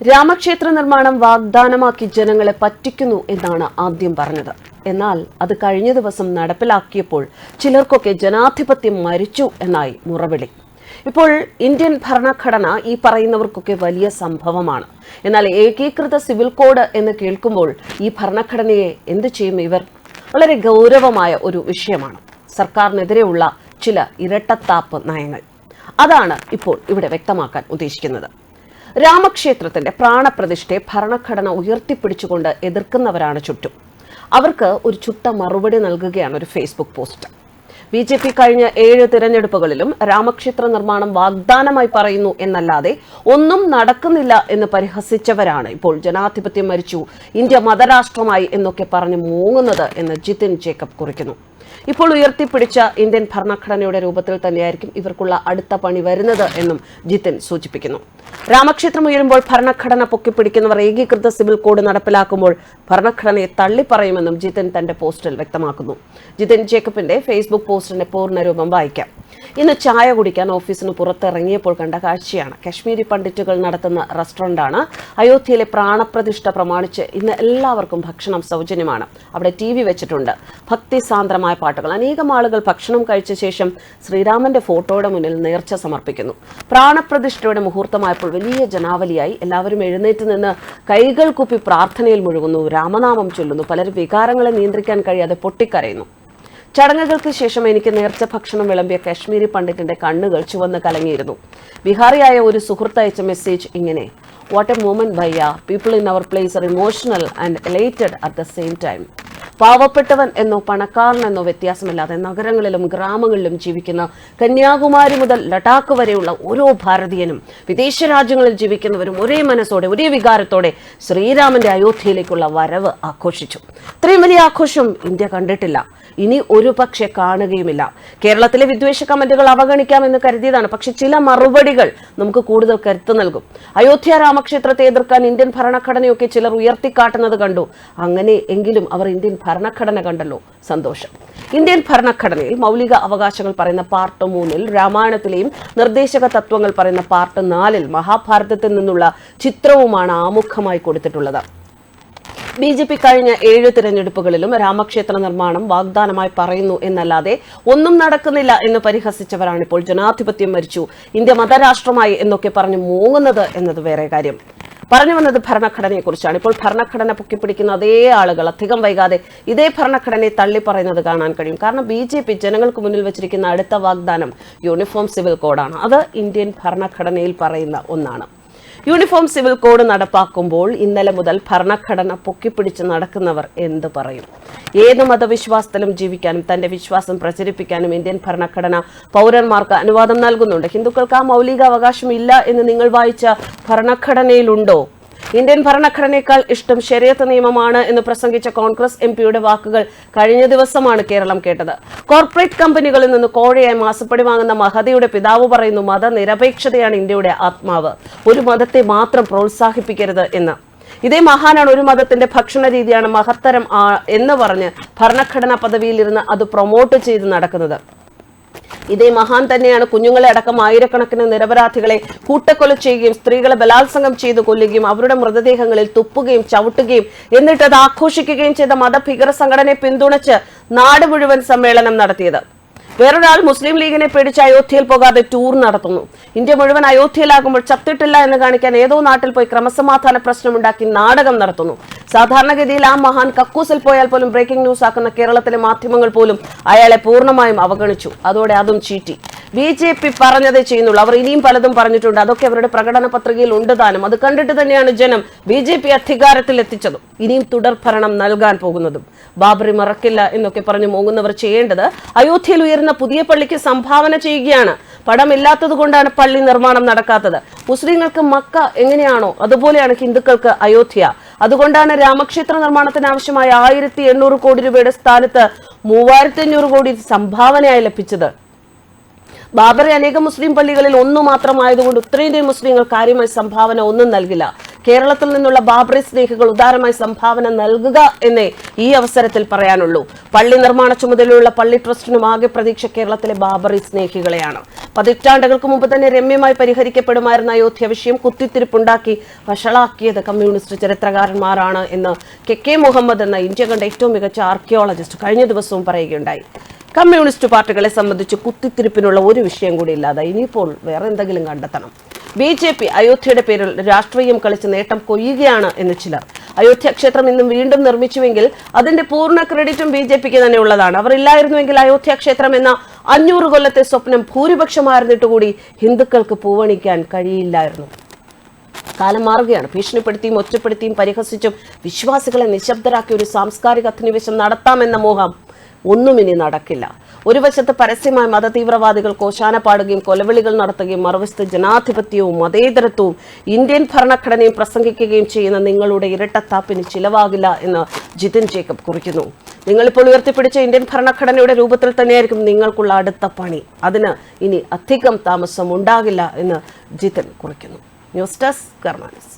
രാമക്ഷേത്ര നിർമ്മാണം വാഗ്ദാനമാക്കി ജനങ്ങളെ പറ്റിക്കുന്നു എന്നാണ് ആദ്യം പറഞ്ഞത്. എന്നാൽ അത് കഴിഞ്ഞ ദിവസം നടപ്പിലാക്കിയപ്പോൾ ചിലർക്കൊക്കെ ജനാധിപത്യം മരിച്ചു എന്നായി മുറവിളി. ഇപ്പോൾ ഇന്ത്യൻ ഭരണഘടന ഈ പറയുന്നവർക്കൊക്കെ വലിയ സംഭവമാണ്. എന്നാൽ ഏകീകൃത സിവിൽ കോഡ് എന്ന് കേൾക്കുമ്പോൾ ഈ ഭരണഘടനയെ എന്ത് ചെയ്യും ഇവർ? വളരെ ഗൗരവമായ ഒരു വിഷയമാണ്. സർക്കാരിനെതിരെയുള്ള ചില ഇരട്ടത്താപ്പ് നയങ്ങൾ. അതാണ് ഇപ്പോൾ ഇവിടെ വ്യക്തമാക്കാൻ ഉദ്ദേശിക്കുന്നത്. രാമക്ഷേത്രത്തിന്റെ പ്രാണപ്രതിഷ്ഠയെ ഭരണഘടന ഉയർത്തിപ്പിടിച്ചുകൊണ്ട് എതിർക്കുന്നവരാണ് ചുറ്റും. അവർക്ക് ഒരു ചുട്ട മറുപടി നൽകുകയാണ് ഒരു Facebook post. B J P കഴിഞ്ഞ ഏഴ് തിരഞ്ഞെടുപ്പുകളിലും രാമക്ഷേത്ര നിർമ്മാണം വാഗ്ദാനമായി പറയുന്നു എന്നല്ലാതെ ഒന്നും നടക്കുന്നില്ല എന്ന് പരിഹസിച്ചവരാണ് ഇപ്പോൾ ജനാധിപത്യം മരിച്ചു ഇന്ത്യ മതരാഷ്ട്രമായി എന്നൊക്കെ പറഞ്ഞു മൂങ്ങുന്നത് എന്ന് ജിതിൻ ജേക്കബ് കുറിക്കുന്നു. ഇപ്പോൾ ഉയർത്തിപ്പിടിച്ച ഇന്ത്യൻ ഭരണഘടനയുടെ രൂപത്തിൽ തന്നെയായിരിക്കും ഇവർക്കുള്ള അടുത്ത പണി വരുന്നത് എന്നും ജിതിൻ സൂചിപ്പിക്കുന്നു. രാമക്ഷേത്രം ഉയരുമ്പോൾ ഭരണഘടന പൊക്കിപ്പിടിക്കുന്നവർ ഏകീകൃത സിവിൽ കോഡ് നടപ്പിലാക്കുമ്പോൾ ഭരണഘടനയെ തള്ളിപ്പറയുമെന്നും ജിതിൻ തന്റെ പോസ്റ്റിൽ വ്യക്തമാക്കുന്നു. ജിതിൻ ജേക്കബിന്റെ ഫേസ്ബുക്ക് പോസ്റ്റിന്റെ പൂർണരൂപം വായിക്കാം. ഇന്ന് ചായ കുടിക്കാൻ ഓഫീസിന് പുറത്തിറങ്ങിയപ്പോൾ കണ്ട കാഴ്ചയാണ്. കശ്മീരി പണ്ഡിറ്റുകൾ നടത്തുന്ന റെസ്റ്റോറന്റാണ് അയോധ്യയിലെ പ്രാണപ്രതിഷ്ഠ പ്രമാണിച്ച് ഇന്ന് എല്ലാവർക്കും ഭക്ഷണം സൗജന്യമാണ്. അവിടെ ടി വി വെച്ചിട്ടുണ്ട്. ഭക്തിസാന്ദ്രമായ പാട്ടുകൾ. അനേകം ആളുകൾ ഭക്ഷണം കഴിച്ച ശേഷം ശ്രീരാമന്റെ ഫോട്ടോയുടെ മുന്നിൽ നേർച്ച സമർപ്പിക്കുന്നു. പ്രാണപ്രതിഷ്ഠയുടെ മുഹൂർത്തമായപ്പോൾ വലിയ ജനാവലിയായി എല്ലാവരും എഴുന്നേറ്റ് നിന്ന് കൈകൾ കുപ്പി പ്രാർത്ഥനയിൽ മുഴുകുന്നു. രാമനാമം ചൊല്ലുന്നു. പലരും വികാരങ്ങളെ നിയന്ത്രിക്കാൻ കഴിയാതെ പൊട്ടിക്കരയുന്നു. ചടങ്ങുകൾക്ക് ശേഷം എനിക്ക് നേർച്ച ഭക്ഷണം വിളമ്പിയ കാശ്മീരി പണ്ഡിറ്റിന്റെ കണ്ണുകൾ ചുവന്ന് കലങ്ങിയിരുന്നു. ബിഹാറിയായ ഒരു സുഹൃത്ത് അയച്ച മെസ്സേജ് ഇങ്ങനെ what a moment ഭയ്യ. People in our place are emotional and elated at the same time പാവപ്പെട്ടവൻ എന്നോ പണക്കാരൻ എന്നോ വ്യത്യാസമില്ലാതെ നഗരങ്ങളിലും ഗ്രാമങ്ങളിലും ജീവിക്കുന്ന കന്യാകുമാരി മുതൽ ലഡാക്ക് വരെയുള്ള ഓരോ ഭാരതീയനും വിദേശ രാജ്യങ്ങളിൽ ജീവിക്കുന്നവരും ഒരേ മനസ്സോടെ ഒരേ വികാരത്തോടെ ശ്രീരാമന്റെ അയോധ്യയിലേക്കുള്ള വരവ് ആഘോഷിച്ചു. ഇത്രയും വലിയ ആഘോഷം ഇന്ത്യ കണ്ടിട്ടില്ല. ഇനി ഒരു പക്ഷെ കാണുകയുമില്ല. കേരളത്തിലെ വിദ്വേഷ കമന്റുകൾ അവഗണിക്കാമെന്ന് കരുതിയതാണ്. പക്ഷെ ചില മറുപടികൾ നമുക്ക് കൂടുതൽ കരുത്ത് നൽകും. അയോധ്യ രാമക്ഷേത്രത്തെ എതിർക്കാൻ ഇന്ത്യൻ ഭരണഘടനയൊക്കെ ചിലർ ഉയർത്തിക്കാട്ടുന്നത് കണ്ടു. അങ്ങനെ എങ്കിലും അവർ ഇന്ത്യൻ ഭരണഘടന കണ്ടല്ലോ. സന്തോഷം. ഇന്ത്യൻ ഭരണഘടനയിൽ മൗലിക അവകാശങ്ങൾ പറയുന്ന പാർട്ട് മൂന്നിൽ രാമായണത്തിലെയും നിർദ്ദേശക തത്വങ്ങൾ പറയുന്ന പാർട്ട് നാലിൽ മഹാഭാരതത്തിൽ നിന്നുള്ള ചിത്രവുമാണ് ആമുഖമായി കൊടുത്തിട്ടുള്ളത്. ബി ജെ പി കഴിഞ്ഞ ഏഴ് തിരഞ്ഞെടുപ്പുകളിലും രാമക്ഷേത്ര നിർമ്മാണം വാഗ്ദാനമായി പറയുന്നു എന്നല്ലാതെ ഒന്നും നടക്കുന്നില്ല എന്ന് പരിഹസിച്ചവരാണിപ്പോൾ. ജനാധിപത്യം മരിച്ചു. ഇന്ത്യ മതരാഷ്ട്രമായി എന്നൊക്കെ പറഞ്ഞു മൂങ്ങുന്നത് എന്നത് വേറെ കാര്യം. പറഞ്ഞു വന്നത് ഭരണഘടനയെക്കുറിച്ചാണ്. ഇപ്പോൾ ഭരണഘടന പൊക്കിപ്പിടിക്കുന്ന അതേ ആളുകൾ അധികം വൈകാതെ ഇതേ ഭരണഘടനയെ തള്ളി പറയുന്നത് കാണാൻ കഴിയും. കാരണം ബി ജെ പി ജനങ്ങൾക്ക് മുന്നിൽ വെച്ചിരിക്കുന്ന അടുത്ത വാഗ്ദാനം യൂണിഫോം സിവിൽ കോഡാണ്. അത് ഇന്ത്യൻ ഭരണഘടനയിൽ പറയുന്ന ഒന്നാണ്. യൂണിഫോം സിവിൽ കോഡ് നടപ്പാക്കുമ്പോൾ ഇന്നലെ മുതൽ ഭരണഘടന പൊക്കിപ്പിടിച്ച് നടക്കുന്നവർ എന്ത് പറയും? ഏത് മതവിശ്വാസത്തിലും ജീവിക്കാനും തന്റെ വിശ്വാസം പ്രചരിപ്പിക്കാനും ഇന്ത്യൻ ഭരണഘടന പൗരന്മാർക്ക് അനുവാദം നൽകുന്നുണ്ട്. ഹിന്ദുക്കൾക്ക് ആ മൗലിക അവകാശം ഇല്ല എന്ന് നിങ്ങൾ വായിച്ച ഭരണഘടനയിലുണ്ടോ? ഇന്ത്യൻ ഭരണഘടനയേക്കാൾ ഇഷ്ടം ശരിയത്ത് നിയമമാണ് എന്ന് പ്രസംഗിച്ച കോൺഗ്രസ് എം പിയുടെ വാക്കുകൾ കഴിഞ്ഞ ദിവസമാണ് കേരളം കേട്ടത്. കോർപ്പറേറ്റ് കമ്പനികളിൽ നിന്ന് കോഴയായി മാസപ്പടി വാങ്ങുന്ന മഹതിയുടെ പിതാവ് പറയുന്നു മതനിരപേക്ഷതയാണ് ഇന്ത്യയുടെ ആത്മാവ്. ഒരു മതത്തെ മാത്രം പ്രോത്സാഹിപ്പിക്കരുത് എന്ന്. ഇതേ മഹാനാണ് ഒരു മതത്തിന്റെ ഭക്ഷണ രീതിയാണ് മഹത്തരം എന്ന് പറഞ്ഞ് ഭരണഘടനാ പദവിയിലിരുന്ന് അത് പ്രൊമോട്ട് ചെയ്ത് നടക്കുന്നത്. ഇതേ മഹാൻ തന്നെയാണ് കുഞ്ഞുങ്ങളെ അടക്കം ആയിരക്കണക്കിന് നിരപരാധികളെ കൂട്ടക്കൊല ചെയ്യുകയും സ്ത്രീകളെ ബലാത്സംഗം ചെയ്തു കൊല്ലുകയും അവരുടെ മൃതദേഹങ്ങളിൽ തുപ്പുകയും ചവിട്ടുകയും എന്നിട്ട് അത് ആഘോഷിക്കുകയും ചെയ്ത മതഭീകര സംഘടനയെ പിന്തുണച്ച് നാട് മുഴുവൻ സമ്മേളനം നടത്തിയത്. വേറൊരാൾ മുസ്ലിം ലീഗിനെ പേടിച്ച് അയോധ്യയിൽ പോകാതെ ടൂർ നടത്തുന്നു. ഇന്ത്യ മുഴുവൻ അയോധ്യയിലാകുമ്പോൾ ചത്തിട്ടില്ല എന്ന് കാണിക്കാൻ ഏതോ നാട്ടിൽ പോയി ക്രമസമാധാന പ്രശ്നമുണ്ടാക്കി നാടകം നടത്തുന്നു. സാധാരണഗതിയിൽ ആ മഹാൻ കക്കൂസിൽ പോയാൽ പോലും ബ്രേക്കിംഗ് ന്യൂസ് ആക്കുന്ന കേരളത്തിലെ മാധ്യമങ്ങൾ പോലും അയാളെ പൂർണമായും അവഗണിച്ചു. അതോടെ അതും ചീറ്റി. ബി ജെ പി പറഞ്ഞതേ ചെയ്യുന്നുള്ളൂ. അവർ ഇനിയും പലതും പറഞ്ഞിട്ടുണ്ട്. അതൊക്കെ അവരുടെ പ്രകടന പത്രികയിൽ ഉണ്ട് താനും. അത് കണ്ടിട്ട് തന്നെയാണ് ജനം ബി ജെ പി അധികാരത്തിൽ എത്തിച്ചതും. ഇനിയും തുടർ ഭരണം നൽകാൻ പോകുന്നതും. ബാബറി മറക്കില്ല എന്നൊക്കെ പറഞ്ഞു മോങ്ങുന്നവർ ചെയ്യേണ്ടത് അയോധ്യയിൽ ഉയരുന്ന പുതിയ പള്ളിക്ക് സംഭാവന ചെയ്യുകയാണ്. പടമില്ലാത്തത് കൊണ്ടാണ് പള്ളി നിർമ്മാണം നടക്കാത്തത്. മുസ്ലിങ്ങൾക്ക് മക്ക എങ്ങനെയാണോ അതുപോലെയാണ് ഹിന്ദുക്കൾക്ക് അയോധ്യ. അതുകൊണ്ടാണ് രാമക്ഷേത്ര നിർമ്മാണത്തിന് ആവശ്യമായ ആയിരത്തി എണ്ണൂറ് കോടി രൂപയുടെ സ്ഥാനത്ത് മൂവായിരത്തി അഞ്ഞൂറ് കോടി സംഭാവനയായി ലഭിച്ചത്. ബാബറി അനേകം മുസ്ലിം പള്ളികളിൽ ഒന്നു മാത്രമായതുകൊണ്ട് ഉത്തരേന്ത്യൻ മുസ്ലിങ്ങൾ കാര്യമായി സംഭാവന ഒന്നും നൽകില്ല. കേരളത്തിൽ നിന്നുള്ള ബാബറി സ്നേഹികൾ ഉദാരമായി സംഭാവന നൽകുക എന്നേ ഈ അവസരത്തിൽ പറയാനുള്ളൂ. പള്ളി നിർമ്മാണ ചുമതലയുള്ള പള്ളി ട്രസ്റ്റിനും ആകെ പ്രതീക്ഷ കേരളത്തിലെ ബാബറി സ്നേഹികളെയാണ്. പതിറ്റാണ്ടുകൾക്ക് മുമ്പ് തന്നെ രമ്യമായി പരിഹരിക്കപ്പെടുമായിരുന്ന അയോധ്യ വിഷയം കുത്തിത്തിരിപ്പുണ്ടാക്കി വഷളാക്കിയത് കമ്മ്യൂണിസ്റ്റ് ചരിത്രകാരന്മാരാണ് എന്ന് കെ കെ മുഹമ്മദ് എന്ന ഇന്ത്യ കണ്ട ഏറ്റവും മികച്ച ആർക്കിയോളജിസ്റ്റ് കഴിഞ്ഞ ദിവസവും പറയുകയുണ്ടായി. കമ്മ്യൂണിസ്റ്റ് പാർട്ടികളെ സംബന്ധിച്ച് കുത്തിത്തിരിപ്പിനുള്ള ഒരു വിഷയം കൂടി ഇല്ലാതെ ഇനിയിപ്പോൾ വേറെ എന്തെങ്കിലും കണ്ടെത്തണം. ബി ജെ പി അയോധ്യയുടെ പേരിൽ രാഷ്ട്രീയം കളിച്ച് നേട്ടം കൊയ്യുകയാണ് എന്ന് ചിലർ. അയോധ്യ ക്ഷേത്രം ഇന്നും വീണ്ടും നിർമ്മിച്ചുവെങ്കിൽ അതിന്റെ പൂർണ ക്രെഡിറ്റും ബി ജെ പിക്ക് തന്നെ ഉള്ളതാണ്. അവർ ഇല്ലായിരുന്നുവെങ്കിൽ അയോധ്യ ക്ഷേത്രം എന്ന അഞ്ഞൂറ് കൊല്ലത്തെ സ്വപ്നം ഭൂരിപക്ഷമായിരുന്നിട്ടുകൂടി ഹിന്ദുക്കൾക്ക് പൂവണിക്കാൻ കഴിയില്ലായിരുന്നു. കാലം മാറുകയാണ്. ഭീഷണിപ്പെടുത്തിയും ഒറ്റപ്പെടുത്തിയും പരിഹസിച്ചും വിശ്വാസികളെ നിശബ്ദരാക്കി ഒരു സാംസ്കാരിക അധിനിവേശം നടത്താമെന്ന മോഹം ഒന്നും ഇനി നടക്കില്ല. ഒരു വശത്ത് പരസ്യമായി മതതീവ്രവാദികൾ കോശാന പാടുകയും കൊലവിളികൾ നടത്തുകയും മറുവശത്ത് ജനാധിപത്യവും മതേതരത്വവും ഇന്ത്യൻ ഭരണഘടനയും പ്രസംഗിക്കുകയും ചെയ്യുന്ന നിങ്ങളുടെ ഇരട്ടത്താപ്പിന് ചിലവാകില്ല എന്ന് ജിതിൻ ജേക്കബ് കുറിക്കുന്നു. നിങ്ങളിപ്പോൾ ഉയർത്തിപ്പിടിച്ച ഇന്ത്യൻ ഭരണഘടനയുടെ രൂപത്തിൽ തന്നെയായിരിക്കും നിങ്ങൾക്കുള്ള അടുത്ത പണി. അതിന് ഇനി അധികം താമസം ഉണ്ടാകില്ല എന്ന് ജിതിൻ കുറിക്കുന്നു. News desk കർമാനസ്.